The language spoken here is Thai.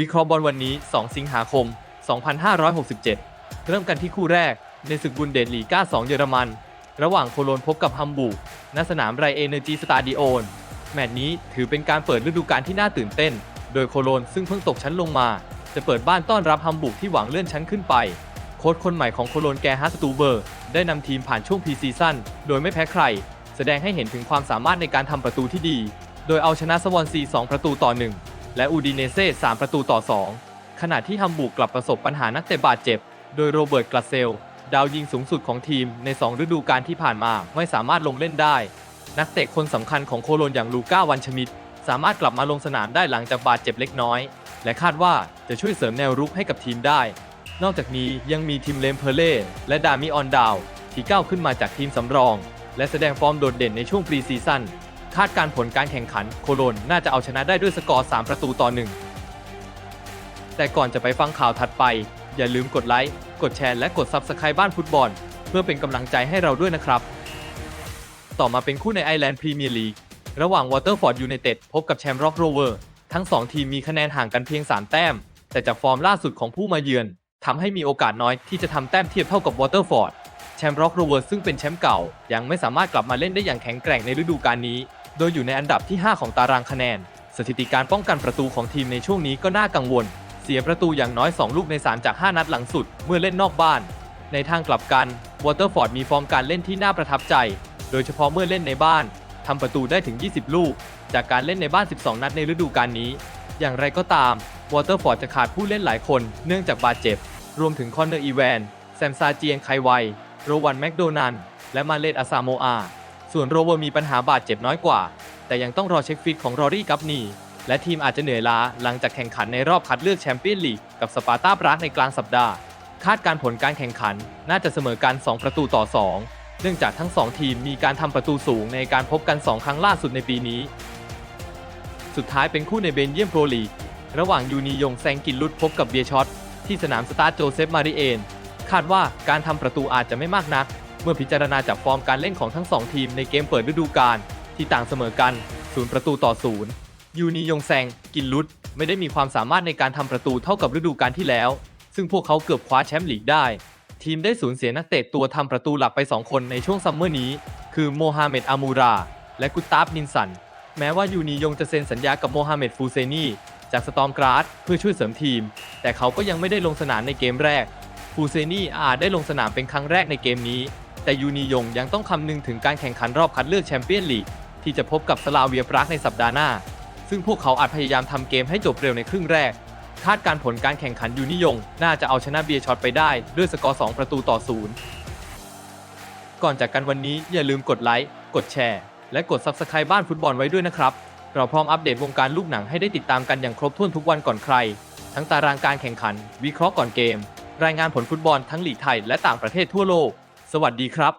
วิเคราะห์บอลวันนี้ 2 สิงหาคม 2567 เริ่มกันที่คู่แรกในศึกบุนเดสลีกา2 เยอรมัน ระหว่างโคโลนพบกับฮัมบูร์กณสนามไรเอเนอร์จีสตาดิโอนแมตช์นี้ถือเป็นการเปิดฤดูกาลที่น่าตื่นเต้น โดยโคโลนซึ่งเพิ่งตกชั้นลงมา จะเปิดบ้านต้อนรับฮัมบูร์กที่หวังเลื่อนชั้นขึ้นไป โค้ชคนใหม่ของโคโลนแกฮัสตูเบอร์ ได้นำทีมผ่านช่วงพรีซีซั่นโดยไม่แพ้ใคร แสดงให้เห็นถึงความสามารถในการทำประตูที่ดี โดยเอาชนะสวอนซี 2 ประตูต่อ 1 และอูดิเนเซ่3ประตูต่อ 2 ขณะที่ฮัมบูร์กกลับประสบปัญหานักเตะบาดเจ็บ โดยโรเบิร์ตกลาเซล ดาวยิงสูงสุดของทีมใน 2 ฤดูกาลที่ผ่านมาไม่สามารถลงเล่นได้ นักเตะคนสำคัญของโคโลนอย่างลูก้าวันชมิดสามารถกลับมาลงสนามได้หลังจากบาดเจ็บเล็กน้อย และคาดว่าจะช่วยเสริมแนวรุกให้กับทีมได้ นอกจากนี้ยังมีทีมเลมเพเล่และดามิออนดาวที่ก้าวขึ้นมาจากทีมสำรอง และแสดงฟอร์มโดดเด่นในช่วงปรีซีซั่น คาดการผลการแข่งขันโคโลนน่าจะเอาชนะได้ด้วยสกอร์ 3 ประตูต่อ 1 แต่ก่อนจะไปฟังข่าวถัดไป อย่าลืมกดไลค์ กดแชร์และกด Subscribe บ้านฟุตบอล เพื่อเป็นกำลังใจให้เราด้วยนะครับ ต่อมาเป็นคู่ในไอแลนด์พรีเมียร์ลีกระหว่างวอเตอร์ฟอร์ดยูไนเต็ดพบกับแชมป์ร็อกโรเวอร์ทั้ง 2 ทีมมีคะแนนห่างกันเพียง 3 แต้ม แต่จากฟอร์มล่าสุดของผู้มาเยือนทำให้มีโอกาสน้อยที่จะทำแต้มเทียบเท่ากับวอเตอร์ฟอร์ดแชมป์ร็อกโรเวอร์ซึ่งเป็นแชมป์เก่า ยังไม่สามารถกลับมาเล่นได้อย่างแข็งแกร่งในฤดูกาลนี้ โดยอยู่ในอันดับที่ 5 ของตารางคะแนน สถิติการป้องกันประตูของทีมในช่วงนี้ก็น่ากังวล เสียประตูอย่างน้อย 2 ลูกใน3จาก 5 นัดหลังสุด เมื่อเล่นนอกบ้าน ในทางกลับกันวอเตอร์ฟอร์ดมีฟอร์มการเล่นที่น่าประทับใจ โดยเฉพาะเมื่อเล่นในบ้านทำประตูได้ถึง 20 ลูก จากการเล่นในบ้าน 12 นัดในฤดูกาลนี้ อย่างไรก็ตามวอเตอร์ฟอร์ดจะขาดผู้เล่นหลายคน เนื่องจากบาดเจ็บ รวมถึงคอนเนอร์อีแวน แซมซาเจียงไคไว โรวันแมคโดนันและมาเลตอาซาโมอา ส่วนโรเวอร์มีปัญหาบาดเจ็บน้อยกว่า แต่ยังต้องรอเช็คฟิตของรอรี่กัปนีและทีมอาจจะเหนื่อยล้าหลังจากแข่งขันในรอบคัดเลือกแชมเปี้ยนลีกกับสปาร์ตาปรากในกลางสัปดาห์ คาดการผลการแข่งขันน่าจะเสมอกัน 2 ประตูต่อ 2 เนื่องจากทั้ง 2 ทีมมีการทำประตูสูงในการพบกัน 2 ครั้งล่าสุดในปีนี้ สุดท้ายเป็นคู่ในเบนเยียมโปรลีกระหว่างยูนียงแซงกินลุดพบกับเบียช็อตที่สนามสตาร์โจเซฟมาริเอน คาดว่าการทำประตูอาจจะไม่มากนัก เมื่อพิจารณาจากฟอร์มการเล่นของทั้งสองทีมในเกมเปิดฤดูกาลที่ต่างเสมอกันศูนย์ประตูต่อศูนย์ยูนียงแซง กินลุด ไม่ได้มีความสามารถในการทำประตูเท่ากับฤดูกาลที่แล้ว ซึ่งพวกเขาเกือบคว้าแชมป์ลีกได้ ทีมได้สูญเสียนักเตะตัวทำประตูหลักไป 2 คนในช่วงซัมเมอร์นี้ คือโมฮาเหม็ดอามูรา และกุตาฟนินสัน แม้ว่ายูนียงจะเซ็นสัญญากับโมฮาเหม็ดฟูเซนีจากสตอมกราดเพื่อช่วยเสริมทีม แต่เขาก็ยังไม่ได้ลงสนามในเกมแรกฟูเซนีอาจได้ลงสนามเป็นครั้งแรกในเกมนี้ แต่ยูนียงยังต้องคำนึงถึงการแข่งขันรอบคัดเลือกแชมเปี้ยนลีกที่จะพบกับสลาเวียปรากในสัปดาห์หน้า ซึ่งพวกเขาอาจพยายามทำเกมให้จบเร็วในครึ่งแรก คาดการผลการแข่งขันยูนิยง น่าจะเอาชนะเบียช็อตไปได้ด้วยสกอร์ 2 ประตูต่อศูนย์ก่อนจากกันวันนี้อย่าลืมกดไลค์ กดแชร์ และกด Subscribe บ้านฟุตบอลไว้ด้วยนะครับ เราพร้อมอัปเดตวงการลูกหนังให้ได้ติดตามกันอย่างครบถ้วนทุกวันก่อนใคร ทั้งตารางการแข่งขัน วิเคราะห์ก่อนเกม รายงานผลฟุตบอลทั้งลีกไทยและต่างประเทศทั่วโลก วัสดีครับ